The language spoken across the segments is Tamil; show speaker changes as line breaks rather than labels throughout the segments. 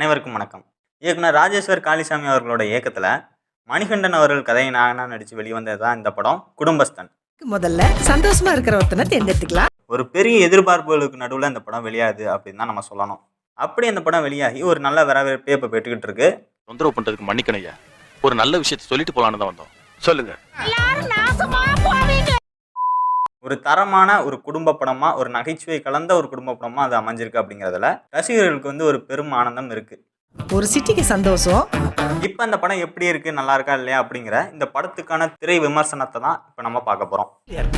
அனைவருக்கும் வணக்கம். இயக்குனர் ராஜேஸ்வர் காளிசாமி அவர்களோட இயக்கத்தில் மணிகண்டன் அவர்கள் கதையை நாகனா நடித்து வெளிவந்தது தான் இந்த படம் குடும்பஸ்தன்.
முதல்ல சந்தோஷமா இருக்கிற ஒருத்தனை தேர்ந்தெடுத்துக்கலாம்.
ஒரு பெரிய எதிர்பார்ப்புகளுக்கு நடுவில் இந்த படம் வெளியாகுது அப்படின்னு தான் நம்ம சொல்லணும். அப்படி அந்த படம் வெளியாகி ஒரு நல்ல வரவேற்பே இப்போ பெற்றுக்கிட்டு இருக்கு.
தொந்தரவு பண்றதுக்கு மன்னிக்கணையா ஒரு நல்ல விஷயத்தை சொல்லிட்டு போலான்னு தான் வந்தோம். சொல்லுங்க.
ஒரு தரமான ஒரு குடும்ப படமா ஒரு நகைச்சுவை கலந்த ஒரு குடும்ப படமா அது அமைஞ்சிருக்கு அப்படிங்கிறதுல ரசிகர்களுக்கு வந்து ஒரு பெரும் ஆனந்தம் இருக்கு.
ஒரு சிட்டிக்கு சந்தோஷம்.
இப்போ அந்த படம் எப்படி இருக்கு நல்லா இருக்கா இல்லையா அப்படிங்கிற இந்த படத்துக்கான திரை விமர்சனத்தை தான் இப்போ நம்ம பார்க்க போறோம்.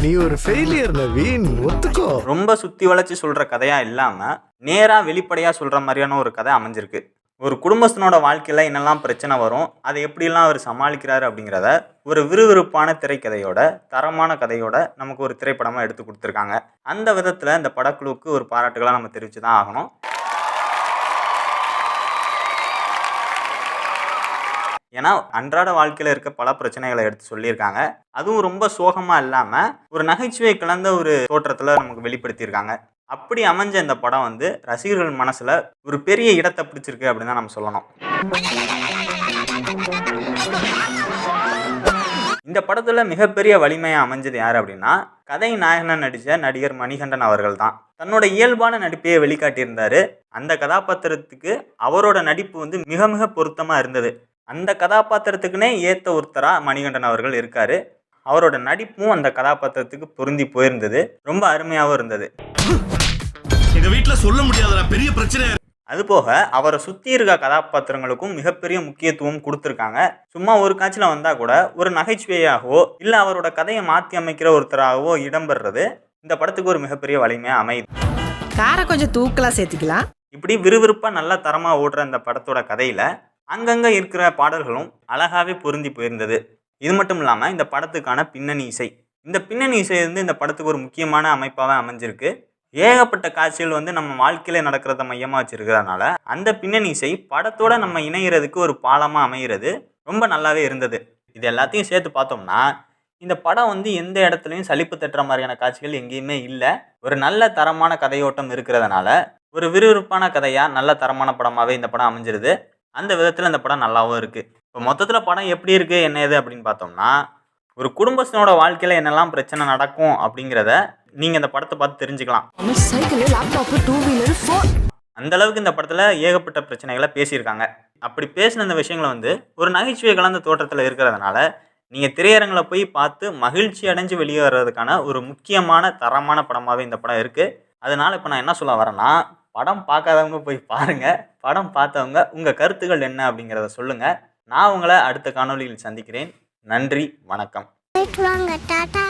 நீ ஒரு ஃபெயிலியர் நவீன் ஒத்துக்கோ.
ரொம்ப சுத்தி வளைச்சு சொல்ற கதையா இல்லாம நேரா வெளிப்படையா சொல்ற மாதிரியான ஒரு கதை அமைஞ்சிருக்கு. ஒரு குடும்பஸ்தனோட வாழ்க்கையில் என்னெல்லாம் பிரச்சனை வரும் அதை எப்படியெல்லாம் அவர் சமாளிக்கிறாரு அப்படிங்கிறத ஒரு விறுவிறுப்பான திரைக்கதையோட தரமான கதையோட நமக்கு ஒரு திரைப்படமாக எடுத்து கொடுத்துருக்காங்க. அந்த விதத்தில் இந்த படக்குழுவுக்கு ஒரு பாராட்டுகளாக நம்ம தெரிவித்து தான் ஆகணும். ஏன்னா அன்றாட வாழ்க்கையில் இருக்க பல பிரச்சனைகளை எடுத்து சொல்லியிருக்காங்க. அதுவும் ரொம்ப சோகமாக இல்லாமல் ஒரு நகைச்சுவை கலந்த ஒரு தோற்றத்தில் நமக்கு வெளிப்படுத்தியிருக்காங்க. அப்படி அமைஞ்ச இந்த படம் வந்து ரசிகர்கள் மனசில் ஒரு பெரிய இடத்தை பிடிச்சிருக்கு அப்படின்னு தான் நம்ம சொல்லணும். இந்த படத்தில் மிகப்பெரிய வலிமையாக அமைஞ்சது யார் அப்படின்னா கதை நாயகனாக நடித்த நடிகர் மணிகண்டன் அவர்கள் தான். தன்னோட இயல்பான நடிப்பையே வெளிக்காட்டியிருந்தார். அந்த கதாபாத்திரத்துக்கு அவரோட நடிப்பு வந்து மிக மிக பொருத்தமாக இருந்தது. அந்த கதாபாத்திரத்துக்குனே ஏற்ற ஒருத்தராக மணிகண்டன் அவர்கள் இருக்கார். அவரோட நடிப்பும் அந்த கதாபாத்திரத்துக்கு பொருந்தி போயிருந்தது. ரொம்ப அருமையாகவும் இருந்தது.
எங்க வீட்ல சொல்ல முடியாதடா பெரிய பிரச்சனை
அதுபோக அவரை சுற்றி இருக்க கதாபாத்திரங்களுக்கும் மிகப்பெரிய முக்கியத்துவம் கொடுத்துருக்காங்க. சும்மா ஒரு காட்சியில் வந்தால் கூட ஒரு நகைச்சுவையாகவோ இல்லை அவரோட கதையை மாற்றி அமைக்கிற ஒருத்தராகவோ இடம்பெறுறது இந்த படத்துக்கு ஒரு மிகப்பெரிய வலிமையாக அமையுது.
காரை கொஞ்சம் தூக்கலா சேர்த்துக்கலாம்?
இப்படி விறுவிறுப்பாக நல்ல தரமாக ஓடுற இந்த படத்தோட கதையில் அங்கங்கே இருக்கிற பாடல்களும் அழகாகவே பொருந்தி போயிருந்தது. இது மட்டும் இல்லாமல் இந்த படத்துக்கான பின்னணி இசை. இந்த பின்னணி இசை வந்து இந்த படத்துக்கு ஒரு முக்கியமான அமைப்பாகவே அமைஞ்சிருக்கு. ஏகப்பட்ட காட்சிகள் வந்து நம்ம வாழ்க்கையில் நடக்கிறத மையமாக வச்சுருக்கிறதுனால அந்த பின்னணி இசை படத்தோட நம்ம இணைகிறதுக்கு ஒரு பாலமாக அமைகிறது ரொம்ப நல்லாவே இருந்தது. இது எல்லாத்தையும் சேர்த்து பார்த்தோம்னா இந்த படம் வந்து எந்த இடத்துலையும் சலிப்பு தட்டுற மாதிரியான காட்சிகள் எங்கேயுமே இல்லை. ஒரு நல்ல தரமான கதையோட்டம் இருக்கிறதுனால ஒரு விறுவிறுப்பான கதையாக நல்ல தரமான படமாகவே இந்த படம் அமைஞ்சிருது. அந்த விதத்தில் இந்த படம் நல்லாவும் இருக்குது இப்போ மொத்தத்தில் படம் எப்படி இருக்குது என்ன ஏது அப்படின்னு பார்த்தோம்னா ஒரு குடும்பஸ்தனோட வாழ்க்கையில் என்னெல்லாம் பிரச்சனை நடக்கும் அப்படிங்கிறத நீங்கள் இந்த படத்தை பார்த்து தெரிஞ்சுக்கலாம்.
Cycle laptop two wheeler phone
அந்த அளவுக்கு இந்த படத்தில் ஏகப்பட்ட பிரச்சனைகளை பேசியிருக்காங்க. அப்படி பேசின இந்த விஷயங்களை வந்து ஒரு நகைச்சுவை கலந்த தோற்றத்தில் இருக்கிறதுனால நீங்கள் திரையரங்கில் போய் பார்த்து மகிழ்ச்சி அடைஞ்சு வெளியே வர்றதுக்கான ஒரு முக்கியமான தரமான படமாகவே இந்த படம் இருக்குது அதனால் இப்போ நான் என்ன சொல்ல வரேன்னா படம் பார்க்காதவங்க போய் பாருங்கள் படம் பார்த்தவங்க உங்கள் கருத்துக்கள் என்ன அப்படிங்கிறத சொல்லுங்கள் நான் உங்களை அடுத்த காணொளியில் சந்திக்கிறேன். நன்றி வணக்கம்.
போயிட்டு வாங்க டாடா